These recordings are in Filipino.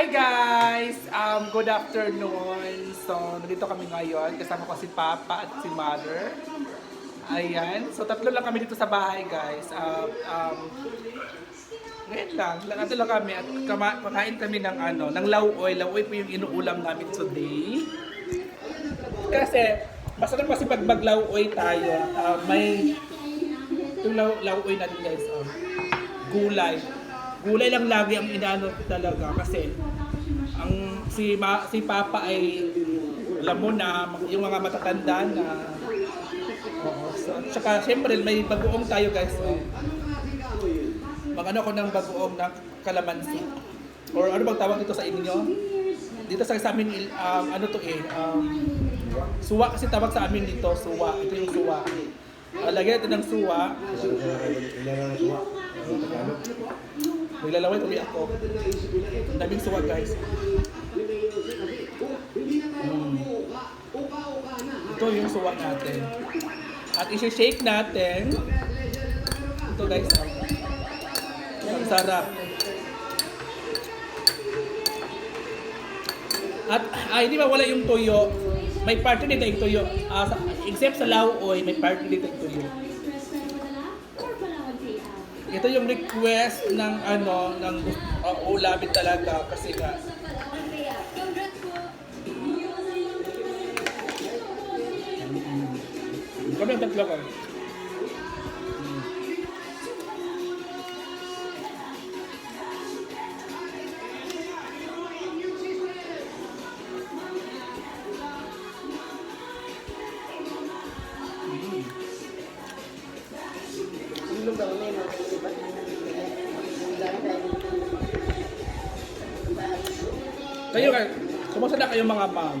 Hi guys! Um, good afternoon. So, nandito kami ngayon. Kasama ko si Papa at si Mother. Ayan. So, tatlo lang kami dito sa bahay guys. Um, um, ngayon lang. Nandito lang kami at kama- kakain kami ng ano, ng lauoy. Lauoy po yung inuulam namin today. Kasi, lang kasi pag maglauoy tayo, uh, may yung lau lauoy natin guys, um, gulay. Gulay lang lagi ang inaano talaga kasi si ma, si Papa ay alam mo na yung mga matatanda na Oo. So, tsaka syempre may bagoong tayo guys. Oh. Mag-ano ko ng bagoong na kalamansi. Or ano bang tawag dito sa inyo? Dito sa, sa amin, um, ano to eh, um, suwa kasi tawag sa amin dito, suwa. Ito yung suwa. Uh, lagyan natin ng suwa. Naglalaway tuloy ako. Daming suwa guys. Ito yung suwa natin. At isi-shake natin. Ito guys. Ang sarap. At ah, hindi ba wala yung tuyo? May part dito yung tuyo. Ah, sa- except sa lauoy, may part dito yung tuyo. Ito yung request ng ano ng uh, ulamin talaga kasi nga kami ang tatlo ko. Kayo kumusta na kayo mga ma'am?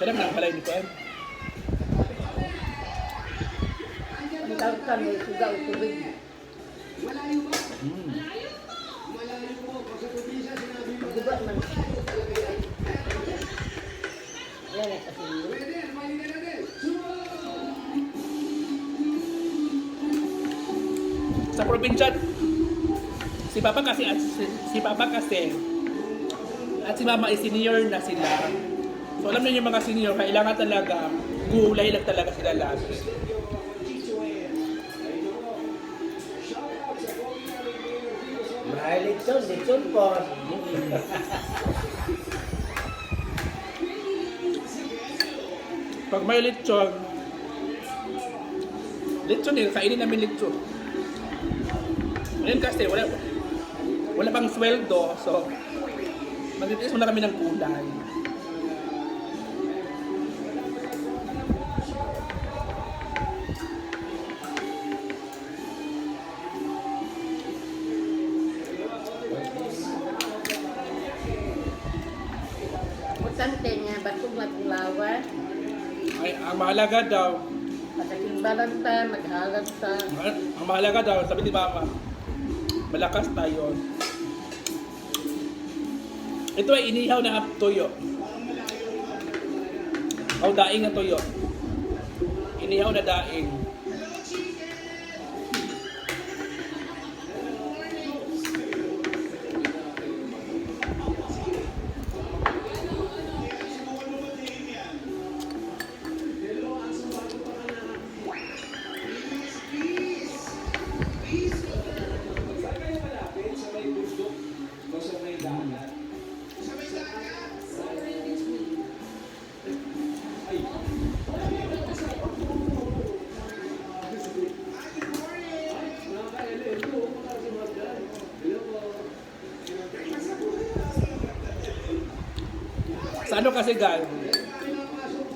Sarap na ang palay ni Kuan. Ang tawag ka may sugaw tubig. Mm. Diba man? Yan ay kasi yun. Sa probinsya, si Papa kasi at si, si Papa kasi at si Mama ay senior na sila. So alam niyo yung mga senior, kailangan talaga gulay lang talaga sila lagi. Mahal litson, litson po. Pag may lechon, lechon eh, kainin namin lechon. Ngayon kasi wala wala pang sweldo, so magtitiis muna kami ng kulay. Importante nga, batong magulawa. Ay, ang mahalaga daw, Pagkatimbalan ta, maghalag ta. ang mahalaga daw, sabi ni Mama, malakas tayo. Ito ay inihaw na tuyo. O daing na tuyo. Inihaw na daing. ano kasi guys,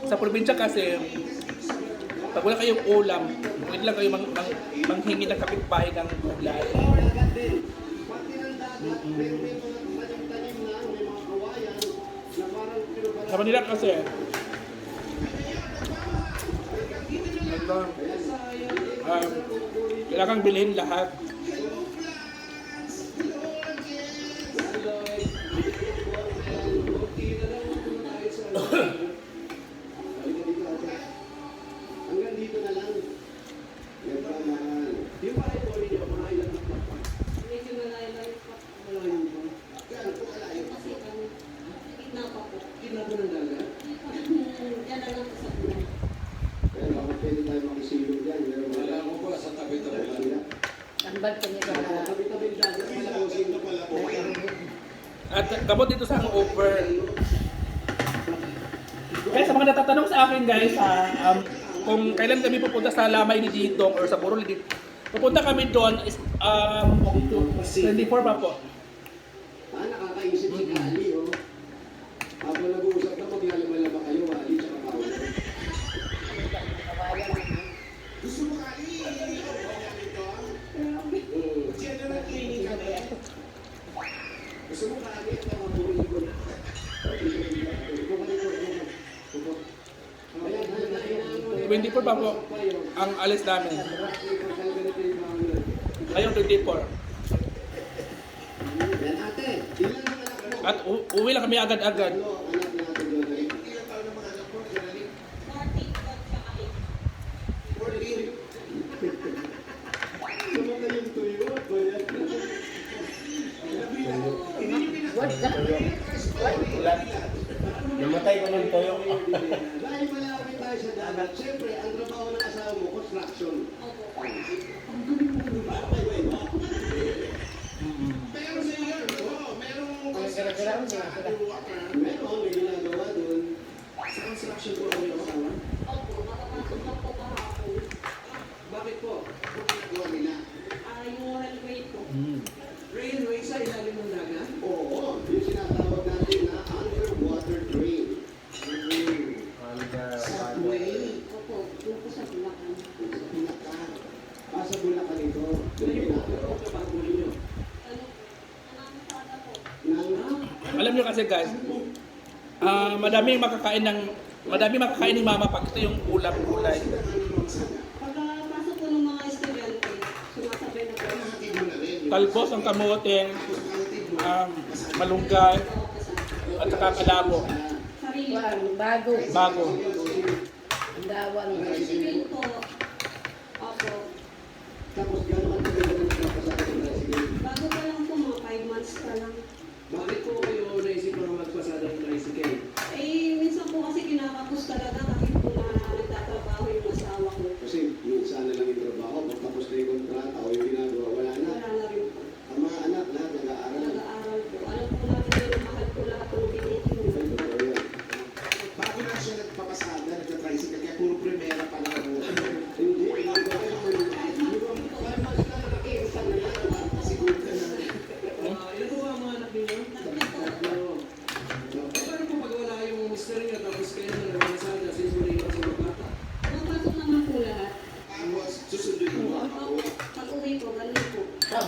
sa probinsya kasi, pag wala kayong ulam, pwede lang kayo mang, mang, manghingi ng kapitbahay ng ulam. Mm-hmm. Sa Manila kasi, um, kailangan bilhin lahat. Ibang ganito na. At kabot dito sa hangover. Kaya sa mga natatanong sa akin guys, ha, um, kung kailan kami pupunta sa Lamay ni Ditong or sa Borol, pupunta kami doon is, um, 24 pa po. 24 pa po ang alis namin. Ngayon 24. At uwi lang kami agad-agad. 两点，对吧？madami makakain ng madami makakain ni mama pag ito yung ulam-gulay. Pagkakasok ng mga estudyante, sumasabay na po. Talbos ang kamote, um, malunggay, at saka kalabo. Bago. Bago. Ang dawang. Opo. Tapos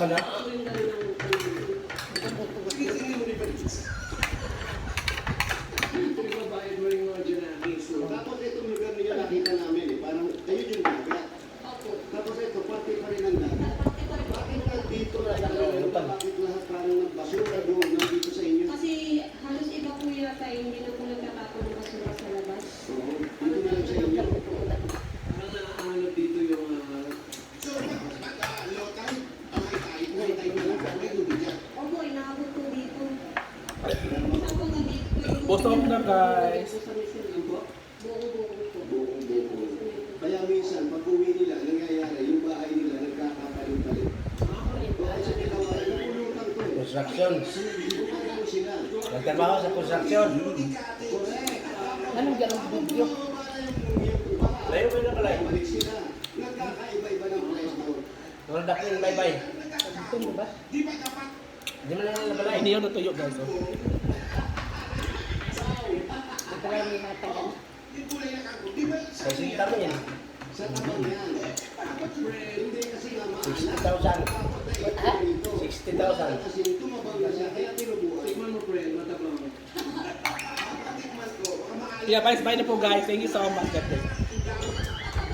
colour na guys. Kaya minsan, pag uwi nila, nangyayari, yung bahay nila, nagkakapalit-palit. Eh. Construction. Nagtrabaho sa construction. Anong ganang video? Layo ba na pala? Nagkakaiba-iba ng presto. Nung dakin, bye-bye. Ito? Di ba dapat? Hindi mo na nabalay. Hindi yun natuyo guys. Oh. 60,000. Ha? 60,000. Yeah, bye-bye na po guys. Thank you so much. God.